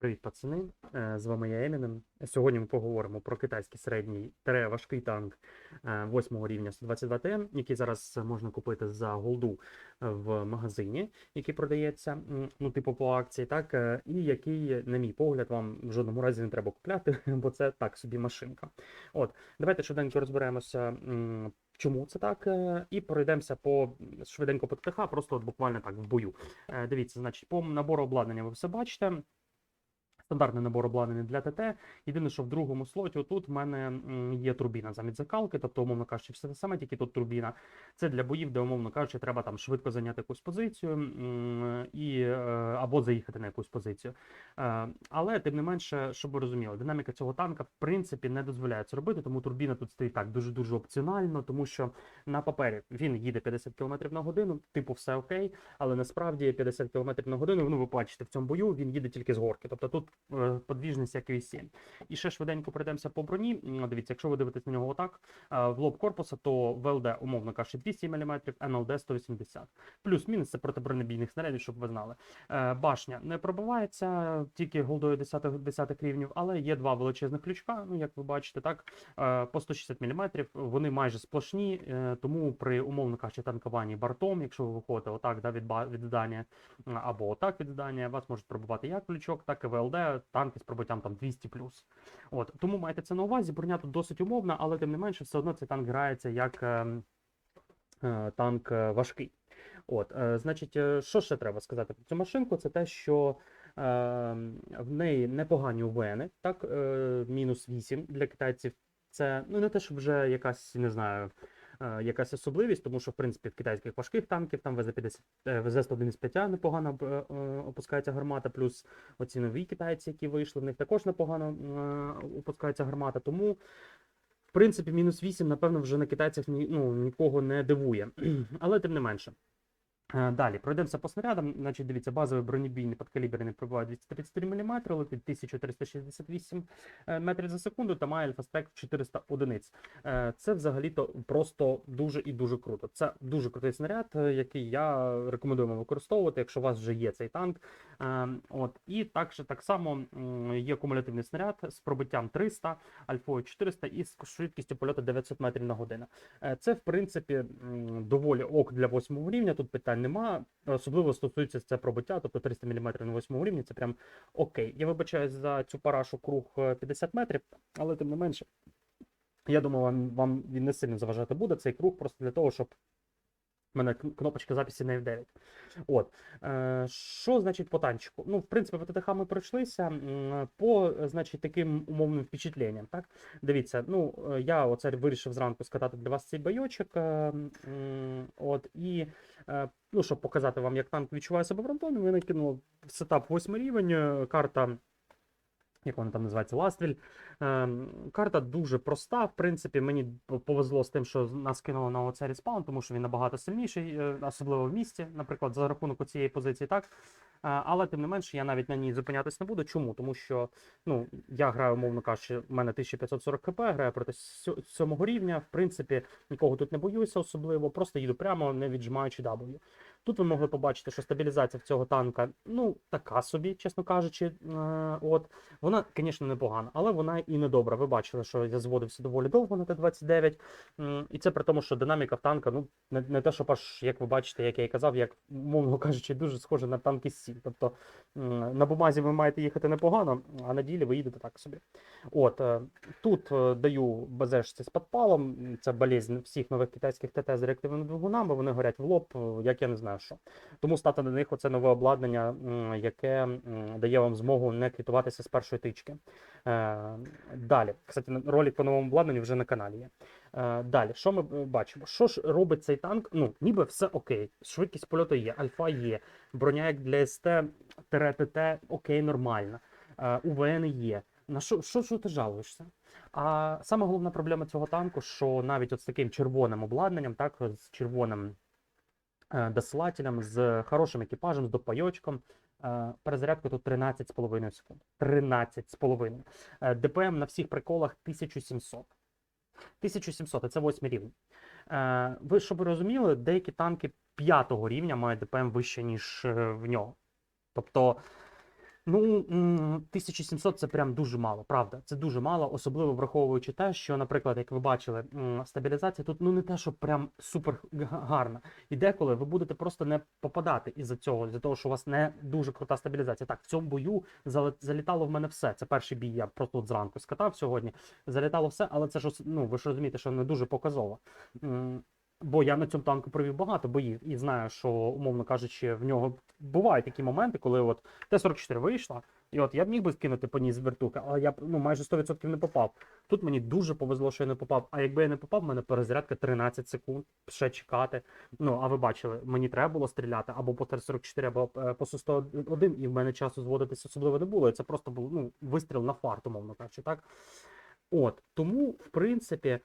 Привіт, пацани! Е, З вами я Емінем. Сьогодні ми поговоримо про китайський середній тере важкий танк 8 рівня 122 ТМ, який зараз можна купити за голду в магазині, який продається, ну, типу по акції, так, е, і який, на мій погляд, вам в жодному разі не треба купляти, бо це так собі машинка. От, давайте швиденько розберемося. Чому це так? е, І пройдемося по швиденько по ТТХ, просто от буквально так в бою. Е, Дивіться, значить, по набору обладнання ви все бачите. Стандартний набор обладнання для ТТ. Єдине, що в другому слоті отут в мене є турбіна замість закалки, тобто, умовно кажучи, все те саме, тільки тут турбіна. Це для боїв, де, умовно кажучи, треба там швидко зайняти якусь позицію і, е, або заїхати на якусь позицію. Е, Але тим не менше, щоб ви розуміли, динаміка цього танка в принципі не дозволяє це робити, тому турбіна тут стоїть так дуже дуже опціонально, тому що на папері він їде 50 км на годину, типу все окей, але насправді 50 км на годину, ну ви бачите, в цьому бою він їде тільки з горки. Тобто тут подвіжність як і 7. І ще швиденько пройдемося по броні. Дивіться, якщо ви дивитесь на нього отак, е, в лоб корпуса, то ВЛД, умовно кажучи, 200 мм, НЛД 180. Плюс-мінус це проти бронебійних снарядів, щоб ви знали. Е, Башня не пробивається тільки голдою 10, 10 рівнів, але є два величезних ключка, ну як ви бачите, так, е, по 160 мм. Вони майже сплошні, е, тому при умовно кажучи, танкуванні бортом, якщо ви виходите отак да, від, від здання або отак від здання, вас можуть пробувати як ключок, так і ВЛД, танки з пробиттям там 200 От тому майте це на увазі. Броня тут досить умовна, але тим не менше, все одно цей танк грається як ем, е, танк е, важкий. От, е, значить, е, що ще треба сказати про цю машинку? Це те, що е, в неї непогані УВНи, так, е, мінус 8 для китайців. Це ну не те, щоб вже якась, не знаю, е, якась особливість, тому що в принципі в китайських важких танків там ВЗ-50, е, ВЗ-115 непогано е, е, опускається гармата, плюс оці нові китайці, які вийшли, в них також непогано е, опускається гармата. Тому, в принципі, мінус 8, напевно, вже на китайцях ну, нікого не дивує. Але тим не менше. Е, Далі пройдемося по снарядам. Значить, дивіться, базовий бронебійний подкаліберний пробиває 233 мм, летить 1368 е, метрів за секунду та має альфа-спек 400 одиниць. Е, Це взагалі-то просто дуже і дуже круто. Це дуже крутий снаряд, який я рекомендую вам використовувати, якщо у вас вже є цей танк. От і також так само є кумулятивний снаряд з пробиттям 300, альфою 400 і з швидкістю польоту 900 метрів на годину. Це, в принципі, доволі ок для 8 рівня, тут питань нема. Особливо стосується це пробиття, тобто 300 мм на 8 рівні, це прям окей. Я вибачаюсь за цю парашу круг е, 50 метрів, але тим не менше, я думаю, вам, вам він не сильно заважати буде цей круг, просто для того, щоб в мене кнопочка записі на F9. От. Е, що значить по танчику? Ну, в принципі, по ТТХ ми пройшлися по, значить, таким умовним впечатленням. Так? Дивіться, ну, е, я оце вирішив зранку скатати для вас цей бойочок. е, От, і, ну, щоб показати вам, як танк відчуває себе в фронтоні, ми накинули сетап 8 рівень, карта. Як вона там називається, Ластвіль. Ем, карта дуже проста. В принципі, мені повезло з тим, що нас кинуло на оцей респаун, тому що він набагато сильніший, е, особливо в місті, наприклад, за рахунок цієї позиції, так. Е, Але тим не менше, я навіть на ній зупинятись не буду. Чому? Тому що ну, я граю, умовно кажучи, в мене 1540 хп, граю проти сьомого рівня. В принципі, нікого тут не боюся особливо, просто їду прямо, не віджимаючи W. Тут ви могли побачити, що стабілізація в цього танка, ну, така собі, чесно кажучи. Е, От. Вона, звісно, непогана, але вона і не добра. Ви бачили, що я зводився доволі довго на Т-29. м, І це при тому, що динаміка в танка, ну, не, не те, що аж, як ви бачите, як я і казав, як, мовно кажучи, дуже схоже на танки Сі. Тобто м, на бумазі ви маєте їхати непогано, а на ділі ви їдете так собі. От, е, тут е, даю БЗшці з підпалом. Це болезнь всіх нових китайських ТТ з реактивними двигунами, вони горять в лоб, як я не знаю що. Тому стати на них оце нове обладнання, яке дає вам змогу не квітуватися з першої тички. Е, Далі, кстати, ролик по новому обладнанню вже на каналі є. Е, Далі, що ми е, бачимо? Що ж робить цей танк? Ну, ніби все окей. Швидкість польоту є, альфа є, броня як для СТ, ТТ, окей, нормальна. УВН є. На що, що, що ти жалуєшся? А саме головна проблема цього танку, що навіть от з таким червоним обладнанням, так, з червоним досилателем, з хорошим екіпажем, з допайочком, е, перезарядка тут 13,5 секунд. 13,5. Е, ДПМ на всіх приколах 1700. 1700, і це 8 рівень. Е, ви щоб ви розуміли, деякі танки 5 рівня мають ДПМ вище, ніж е, в нього. Тобто Ну, м, 1700 це прям дуже мало, правда. Це дуже мало, особливо враховуючи те, що, наприклад, як ви бачили, стабілізація тут ну не те, що прям супер гарна. І деколи ви будете просто не попадати із-за цього, з-за того, що у вас не дуже крута стабілізація. Так, в цьому бою залітало в мене все. Це перший бій, я просто от зранку скатав сьогодні. Залітало все, але це ж ну ви ж розумієте, що не дуже показово. Бо я на цьому танку провів багато боїв і знаю, що, умовно кажучи, в нього бувають такі моменти, коли от Т-44 вийшла, і от я б міг би скинути по ній з вертуки, але я ну, майже 100% не попав. Тут мені дуже повезло, що я не попав. А якби я не попав, в мене перезарядка 13 секунд, ще чекати. Ну, а ви бачили, мені треба було стріляти або по Т-44, або е, по Су-101, і в мене часу зводитися особливо не було. І це просто був ну, вистріл на фарт, умовно кажучи, так? От, тому, в принципі,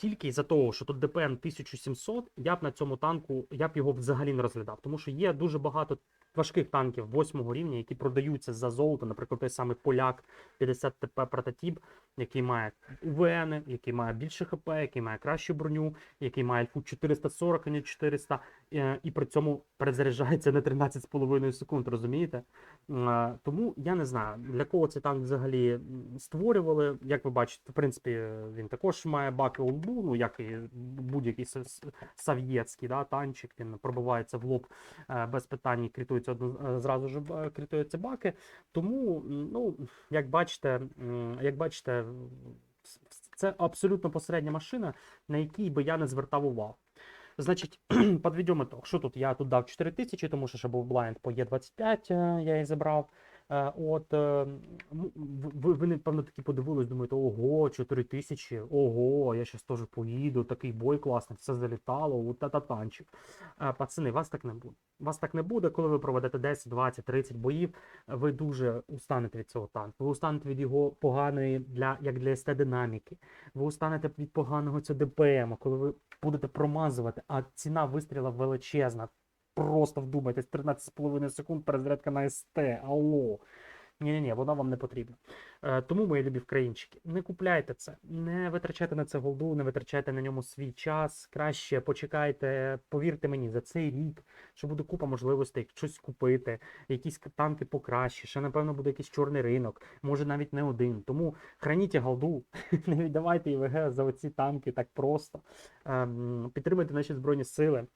тільки із-за того, що тут ДПМ 1700, я б на цьому танку, я б його взагалі не розглядав. Тому що є дуже багато важких танків восьмого рівня, які продаються за золото. Наприклад, той самий поляк 50 ТП прототип, який має УВН, який має більше ХП, який має кращу броню, який має альфу 440, а не 400, е, і при цьому перезаряджається на 13,5 секунд, розумієте? Тому я не знаю, для кого цей танк взагалі створювали. Як ви бачите, в принципі, е, він також має баки олбу, ну як і будь-який совєтський да, танчик, він пробивається в лоб е, без питань, і критуються е, зразу ж е, критуються баки. Тому, ну, як бачите, як бачите, це абсолютно посередня машина, на якій би я не звертав увагу. Значить, підведемо ітог. Що тут? Я тут дав 4 тисячі, тому що ще був блайнд по Є25, е, я її забрав. Е, От, е, ви, ви, напевно, такі подивились, думаєте, ого, 4 тисячі, ого, я зараз теж поїду, такий бой класний, все залітало, от та танчик. Е, Пацани, вас так не буде. Вас так не буде, коли ви проведете 10, 20, 30 боїв, ви дуже устанете від цього танку. Ви устанете від його поганої для як для СТ динаміки. Ви устанете від поганого цього ДПМ, коли ви будете промазувати, а ціна вистріла величезна. Просто вдумайтесь, 13,5 секунд перезарядка на СТ. Алло. Ні-ні-ні, воно вам не потрібно. Е, тому, мої любі вкраїнчики, не купляйте це, не витрачайте на це голду, не витрачайте на ньому свій час. Краще почекайте, повірте мені, за цей рік, що буде купа можливостей щось купити, якісь танки покраще, ще, напевно, буде якийсь чорний ринок, може навіть не один. Тому храніть голду, не віддавайте ІВГ за оці танки так просто. Ем, Підтримуйте наші Збройні Сили, е,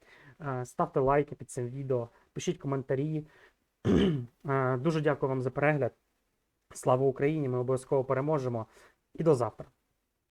ставте лайки під цим відео, пишіть коментарі. Е, Дуже дякую вам за перегляд. Слава Україні! Ми обов'язково переможемо. І до завтра.